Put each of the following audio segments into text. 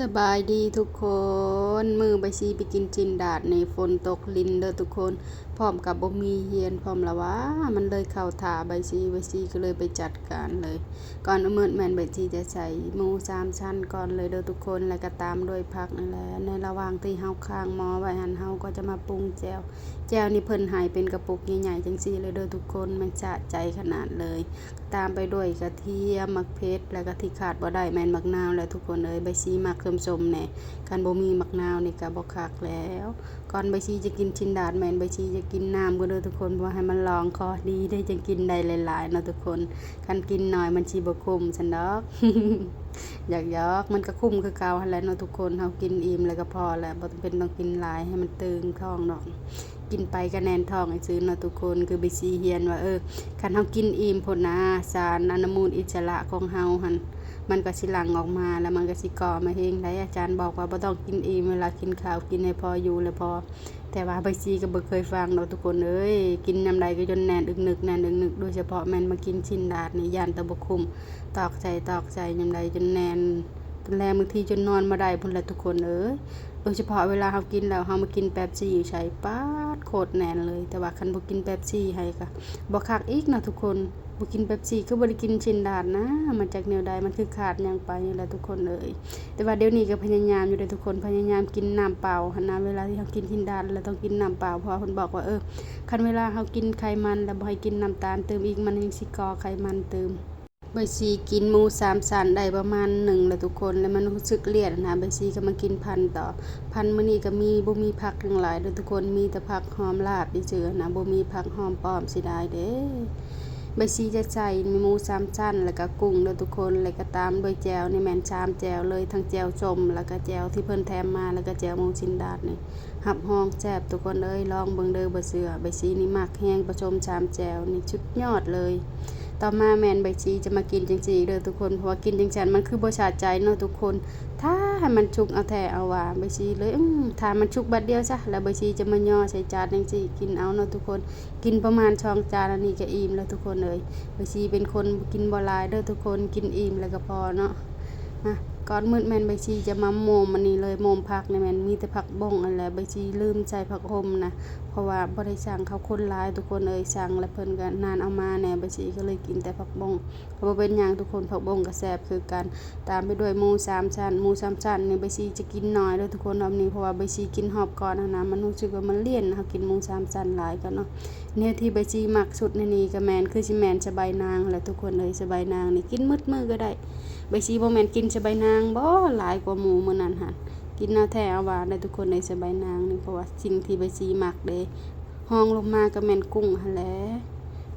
สบายดีทุกคน มือใบซีไปกินจินดาดในฝนตกลินเด้อทุกคน พร้อมกับบ่มีเฮียนพร้อมละว่ามันเลยเข้าถาใบซีใบซีก็เลยไปจัดการเลย ก่อนเอาเมิดแมนใบซีจะใส่หมูสามชั้นก่อนเลยเด้อทุกคนแล้วก็ตามด้วยผักนั่นแหละในระหว่างที่เฮาค้างหมอไว้หันเฮาก็จะมาปรุงแจวแจวนี่เพิ่นหายเป็นกระปุกใหญ่ๆจังซี่เลยเด้อทุกคนมันสะใจขนาดเลย ตามไปด้วยกระเทียมมักเพชรแล้วก็ที่ขาดบ่ได้แมนมักนาวแล้วทุกคนเอ้ยใบซีมักส้มๆแน่คันบ่มีมักนาวนี่ก็บ่คักแล้วก่อนใบซีจะกินชินดาดแมนใบซีจะกินน้ำก็เด้อทุกคนเพราะให้มันลองคอดีได้จังกินได้หลายๆเนาะทุกคนคันกินหน้อยมันสิบ่คุ้มซั่นดอกอยากยอกมันก็คุ้มคือเก่าหันแหละเนาะทุกคนเฮากินอิ่มแล้วก็พอแล้วบ่จำเป็นต้องกินหลายให้มันตึงท้องดอกกินไปก็แนนทองให้ซื้อเนาะทุกคนคือใบซีเฮียนว่าเออคันเฮากินอิ่มพนนะสารอนุมูลอิสระของเฮาหัน มันก็สิหลังออกมาแล้วมันก็สิก่อมาเองได้อาจารย์บอกว่าบ่ต้องกินอิ่มเวลากินข้าวกินให้พออยู่แล้วพอ แต่ว่าใบซีก็บ่เคยฟังเราทุกคนเอ้ยกินน้ำใดก็จนแน่นอึกนึกแน่นอึกนึกโดยเฉพาะแม่นมากินชิ้นดาดนี่ย่านตะบ่คุ้มตอกใจตอกใจน้ำใดจนแน่นจนแลบางทีจนนอนมาได้พุ่นหละทุกคนเอ้ย ยเฉพาะเวลาเฮากินแล้วเฮามากินแป๊บซี่ใช้ป๊าดโคตรแน่นเลย แต่ว่าคันบ่กินแป๊บซี่ให้ก็บ่คักอีกนะทุกคนบ่กินแป๊บซี่คือบ่ได้กินชินดาดนะมาจากแนวใดมันคือขาดหยังไปนี่แหละทุกคนเอยแต่ว่าเดี๋ยวนี้ก็พยายามอยู่เด้ทุกคนพยายามกินน้ำเปล่าหันนะเวลาที่เฮากินชินดาดแล้วต้องกินน้ำเปล่าเพราะว่าเพิ่นบอกว่าเออคันเวลาเฮากินไขมันแล้วบ่ให้กินน้ำตาลเติมอีกมันยังสิก่อไขมันเติม ใบซีกินหมูสามสันได้ประมาณหนึ่งแล้วทุกคนแล้วมันรู้สึกเลียดนะใบซีก็มากินพันต่อ พันมื้อนี้ก็มีบ่มีผักทั้งหลายเด้อทุกคนมีแต่ผักหอมลาบเฉยๆนะบ่มีผักหอมป้อมสิได้เด้ใบซีจะใส่มีหมูสามชั้นแล้วก็กุ้งเด้อทุกคนแล้วก็ตามด้วยแจวนี่แม่นชามแจวเลยทั้งแจวส้มแล้วก็แจวที่เพิ่นแถมมาแล้วก็แจวหมูชิ้นดาดนี่หับห้องแซ่บทุกคนเอ้ยลองเบิ่งเด้อบ่เชื่อใบซีนี่มักแฮงประชมชามแจวนี่ชุดยอดเลย ต่อมาแมนใบชีจะมากินจริงๆเด้อทุกคนเพราะว่ากินจริงๆมันคือบ่ชาใจเนาะทุกคน ถ้าให้มันชุกเอาแท้เอาว่าใบชีเลยอืมถ้ามันชุกบัดเดียวซะแล้วใบชีจะมาย่อใส่จานจริงๆกินเอาเนาะทุกคน กินประมาณช่องจานอันนี้ก็อิ่มแล้วทุกคนเลยใบชีเป็นคนกินบ่หลายเด้อทุกคนกินอิ่มแล้วก็พอเนาะอะ ก่อนมืดแมนใบชีจะมาโมมอันนี้เลยโมมผักในแมนมีแต่ผักบ้งอันแหละใบชีลืมใส่ผักหอมนะเพราะว่าบ่ได้สั่งเขาคนหลายทุกคนเอ่ยสั่งแล้วเพิ่นก็นนานเอามาแน่บัดนี้ก็เลยกินแต่ผักบงก็บ่เป็นหยังทุกคนผักบงก็แซบคือกันตามไปด้วยหมูสามชั้นหมูสามชั้นนี่ใบซีจะกินน้อยเด้อทุกคนรอบนี้เพราะว่าใบซีกินหอบก่อนหั้นะมันรู้สึกว่ามันเลี่ยนเฮากินหมูสามชั้นหลายกันเนาะแนวที่ใบซีมักสุดในนี้ก็แมนคือสิแมนสบายนางแหละทุกคนเอ้ยสบายนางนี่กินมืดมื้อก็ได้ใบซีบ่แมนกินสบายนางางบ่หลายกว่าหมูมื้อนั้นหั่นกินเอาแท้เอาว่าได้ทุกคนในสบายนางนี่เพราะว่าสิ่งที่ใบซีมักเด้ห้องลงมาก็แม่นกุ้งหั่นแหละ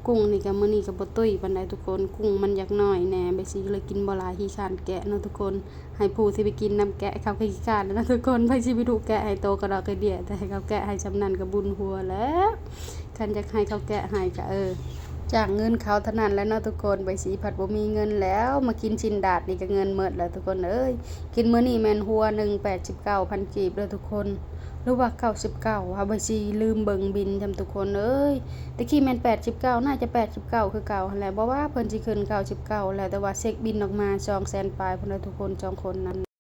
กุ้งนี่ก็มื้อนี้ก็บ่ตุ้ยปานใดทุกคน กุ้งมันอยากน้อยแหน่ใบซีเลยกินบ่หลายขี้คร้านแกะเนาะทุกคน ให้ผู้ที่ไปกินนํแกะเขาก็ขี้คร้านแล้วนะทุกคนไปสิไปดูแกะให้โตก็ดอกกระเดียแต่ให้เขาแกะให้จำนันก็บุญหัวแล้วคันอยากให้เขาแกะให้ก็เออ จากเงินเขาเท่านั้นแล้วเนาะทุกคนใบสีผัดบ่มีเงินแล้ว มากินชินดาดนี่ก็เงินหมดแล้วทุกคนเอ้ยกินมื้อนี้แมนหัวหนึ่งแปดสิบเก้าพันกีบเด้อทุกคนหรือว่าเก้าสิบเก้าว่าใบสีลืมเบิงบินจำทุกคนเอ้ยตะกี้แม่นแปดสิบเก้าน่าจะแปดสิบเก้าคือเก่าหั่นแหละบ่ว่าเพิ่นสิขึ้นเก้าสิบเก้าแล้วแต่ว่าเช็คบินออกมาสองแสนปลายพุ่นทุกคนสองคนนั้น